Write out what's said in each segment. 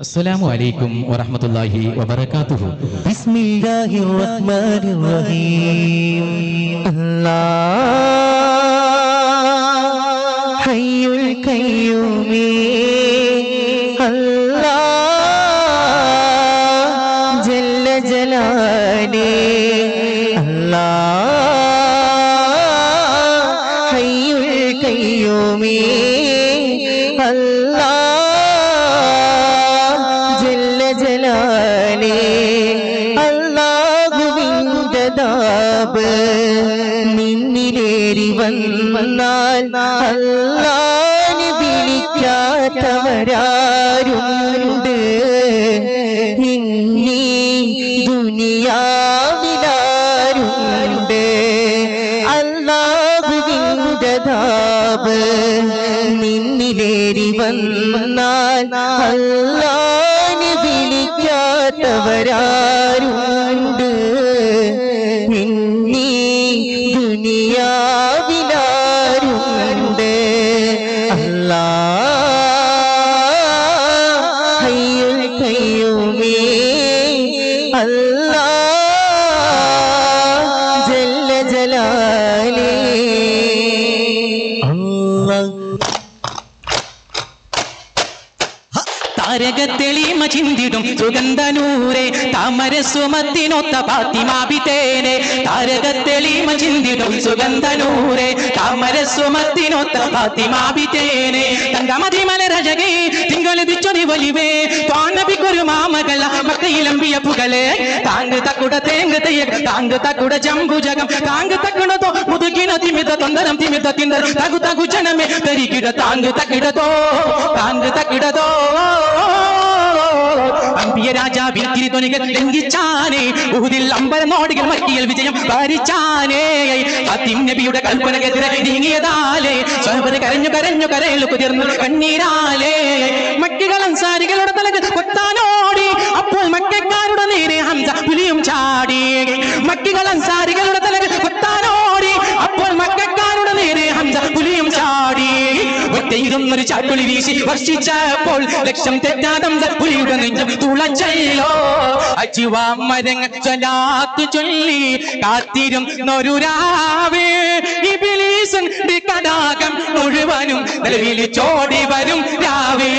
السلام عليكم ورحمة الله وبركاته بسم الله الرحمن الرحيم الله حي القيوم ദാബ് നിന്നിലേറി വന്നാൽ അല്ലാന് വിളിക്കാത്തവരാരുണ്ട്. ഇന്നി ദുനിയാവിലാരുണ്ട്. അല്ലാഹുവിന്റെ ദാബ് നിന്നിലേറി വന്നാൽ അല്ലാനെ അല്ലാഹ് താരകത്തെളിമ ചിന്തിടും സുഗന്ധനൂരെ താമര സുമത്തിനൊത്ത പാത്തിമാപിത്തേനെ തെളിമ ചിന്തിടും സുഗന്ധനൂരെ താമര സുമത്തിനൊത്ത പാത്തിമാപിത്തേനെ തങ്കമതി മലരജകേ തിങ്കളിതിച്ചൊരി വലിവേ താനബിക്കൊരു മാമകള മക്കയിലമ്പിയ പുകളെ താങ്ക് തക്കുട തേങ്ക് തെയ്യ താങ്ക് തക്കുട ജംബുജകം താങ്ക് തക്കുണതോ മുതുകിന തിമിത തൊന്തരം തിമിത തിന്തരം. തകു തകു ജനമേ തരികിട താങ്ക് തക്കിടതോ താങ്ക് തക്കിടതോ അമ്പിയ രാജാവിൽ തിരിതൊനികൾ ലംഘിച്ചാനേ. ഊതിൽ അമ്പല നോടികൾ വിജയം ഭരിച്ചാനേ അതിം നബിയുടെ കൽപ്പനക്കെതിരെ നീങ്ങിയതാലേ. സ്വഹബര് കരഞ്ഞു കരഞ്ഞു കരയിൽ കുതിർന്നു കണ്ണീരാലേ. അൻസാരികളുടെ തലക്ക് കൊത്താനോടി അപ്പോൾ മക്കാരുടെ നേരെ ഹംസ പുലിയും ചാടി. മക്കികൾ അൻസാരികളുടെ തലക്ക് കൊത്താനോടി അപ്പോൾ മക്കാരുടെ നേരെ ഹംസ പുലിയും ചാടി. ഒറ്റയിരുന്നൊരു ചാട്ടുളി വീശി വർഷിച്ചപ്പോൾ ലക്ഷം തെറ്റാതം പുലിയുടെ നെഞ്ചം തുളച്ചല്ലോ. അജിവാ ചൊല്ലാത്തു ചൊല്ലി കാത്തിരുന്നൊരു രാവേ. ഇബിലീസൻ കടാകം മുഴുവനും നിലവിൽ ചോടി വരും രാവേ.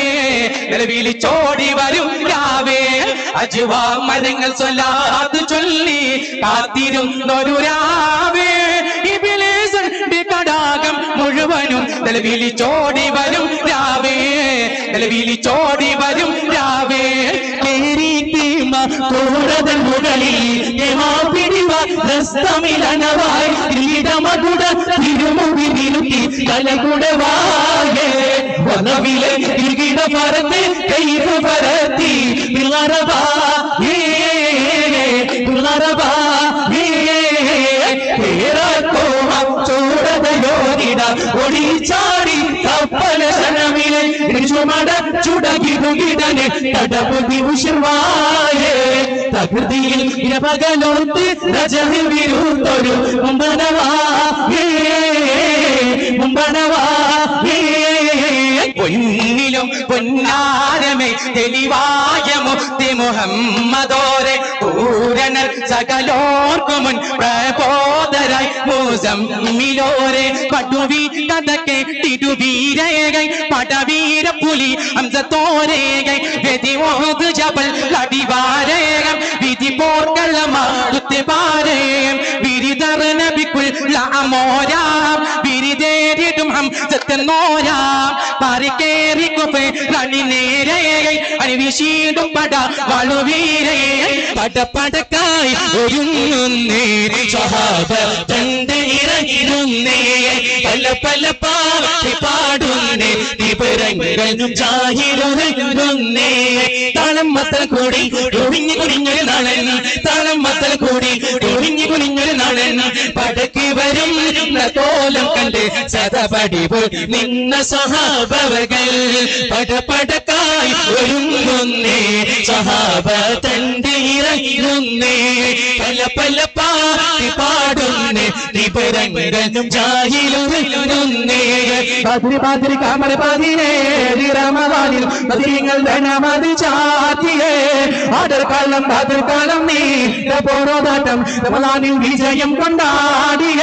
ചോടി വരും രാവേ. അജുവാ മരങ്ങൾ ചൊല്ലാത്തു ചൊല്ലി കാത്തിരുന്നൊരു രാവേ. ഇബിലീസൻ കടാകം മുഴുവനും നിലവിൽ ചോടി വരും രാവേ. ചോടി വരും രാവേ. കൂടതൻ മുകളിൽ തിരുമുടി നിരുക്കി കലകുടവായേ വനവിലെ കിരീട പരത്തി. കൈവ പരത്തി പിള്ളറവാ പിള്ളറവാ ഒടിച്ചാടി കപ്പല ശനവിലെ ഋഷുമട ചുടകിടുകിടനെ തടപുതി ഉഷിർവായേ തകൃതിയിൽ ഇരപകലോത്ത് രജഹിൽ വിരുത്തൊരു മുമ്പനവാ മുമ്പനവാ പൊന്നിലും പൊന്നാരമേ തെളിവായ മുക്തി മുഹമ്മദോരെ പൂരണർ സകലോർക്കുമുൻ പ്രബോധരായി മൂസമ്മിലോരെ പടുവി കഥ തിരുവീരേക പടവീര പുലി അംസത്തോരേകൈ വെതിമോത് ജപൽ ലടിവാരേകം ഒഴിഞ്ഞു കുടിഞ്ഞൊരു നളൻ. താളം മത്തൽ കൂടി കുടിഞ്ഞു കുടിഞ്ഞൊരു നളൻ. പടക്ക് വരുന്ന കോലം കണ്ട് സതപടി പോൽ നിന്ന സഹാബവകൾ. പടപടക്കായി ഒരുങ്ങുന്നേ സഹാബ തന്റെ ഇറങ്ങുന്നേ. പല പല പാടി പാടുന്നേ നിപരങ്ങളും ധനമതി നീ വിജയം കൊണ്ടാടിയേ.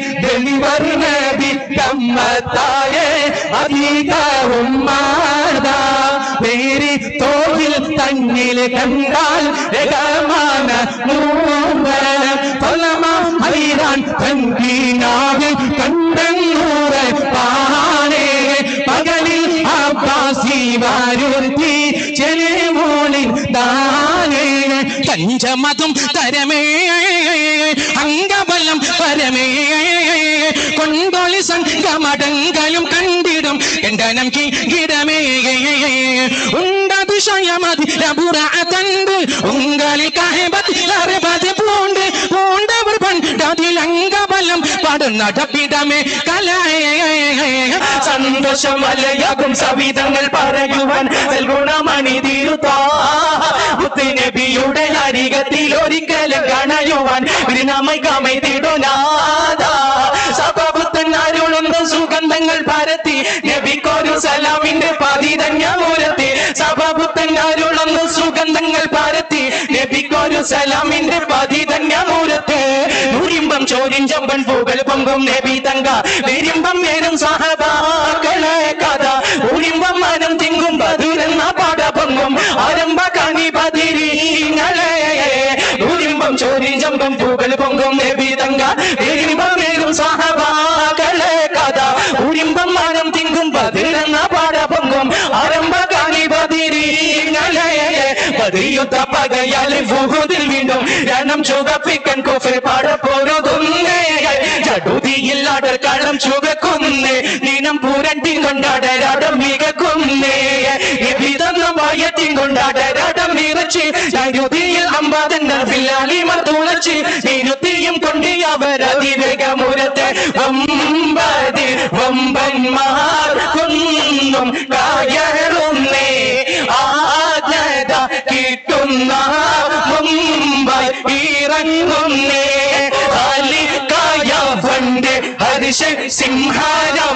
வெளிவர் நபி தம்ம தாயே அதீத உம்மாதா பேரி தோளில் தண்ணில் கண்டால் எகமான நூறன பலமா அலிதான் தங்கினாவில் கண்டன் நூற பானே பகலில் அப்பாசி வாருத்தி പഞ്ചമതും തരമേ അംഗബലം പരമേ. കൊണ്ടോളി സംഘമടങ്കലും കണ്ടിടും എന്തനം കിടമേ ഉണ്ടതിശയമതി ലബുറതണ്ട് ഉങ്ങളിൽ കഹബത്തിൽ അറുപത് പൂണ്ട് പൂണ്ടവർ പണ്ടതിൽ അംഗബലം പടുന്നടപ്പിടമേ. കലയേ സന്തോഷം വലയാകും സവിധങ്ങൾ പറയുവാൻ. ഗുണമണി നബിയുടെ അരികത്തിൽ ഒരിക്കലും കണയുവാൻ വിരുനാമൈ കമൈ തിടുനാഥ സഭപുത്തൻ അരുളുന്ന സുഗന്ധങ്ങൾ പരത്തി നബിക്കൊരു സലാമിന്റെ പതിതന്യമൂരത്തി സഭപുത്തൻ അരുളുന്ന സുഗന്ധങ്ങൾ പരത്തി നബിക്കൊരു സലാമിന്റെ പതിതന്യമൂരത്ത് നൂരിമ്പം ചോദ്യം ചമ്പൻ പൂകൾ പൊങ്കും നബി തങ്ക വിരിമ്പം വേരും സഹബാക്കളെ കഥ. ഊരിമ്പം പൊങ്കും നബി തങ്ക വിരിമ്പം നേരും സഹബാക്കളെ കഥ. ഉരിമ്പം മനം തിങ്കും പതിരെന്ന പാട പൊങ്കും. ആരംഭ കണി പതിരീങ്ങളെ പതിയുത്ത പകയാൽ ഫുഹുദിൽ വീണ്ടും രണം ചുവപ്പിക്കൻ കുഫിൽ പാടപ്പോരുതുന്നേ ചടുതിയില്ലാടർ കളം ചുവക്കുന്നേ നീനം പൂരണ്ടിൻ കൊണ്ടാടരാടം മികക്കുന്നേ. വിധം ഭയത്തിൻ കൊണ്ടാടരാടം നിറച്ച് അവർ അതിവേഗമുരത്ത് വമ്പതി വമ്പന്മാർ കൊന്നും കായറുന്നേ. ആജ്ഞത കിട്ടുന്ന മുമ്പ് ഇറങ്ങുന്നേ. അലിക്കായ ഫണ്ട് ഹരിശ സിംഹാരം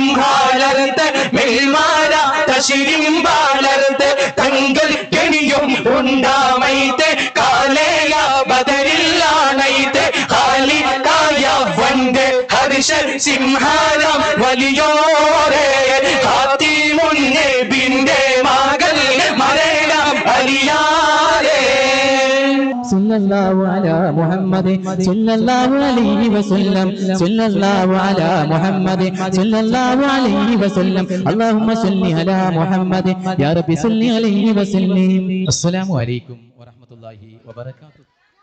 ഇനങ്ങൾ സിംഹാലർത്ത് മെൽമാര തശിരിമ്പാലർത്ത് തങ്ങൾ കെണിയും ഉണ്ടാമൈത്ത് കാലേയ ഹാലി ഹാലിക്കായ വണ്ട് ഹർഷ സിംഹാരം വലിയോരെ. സല്ലല്ലാഹു അലാ മുഹമ്മദ് അലൈഹി വസല്ലം സല്ലല്ലാഹു അലാ അലൈഹി വസല്ലം. അല്ലാഹുമ്മ സല്ലി അലാ യാ റബ്ബി സല്ലി അലൈഹി അസ്സലാമു അലൈക്കും വറഹ്മത്തുള്ളാഹി വബറകാതുഹു.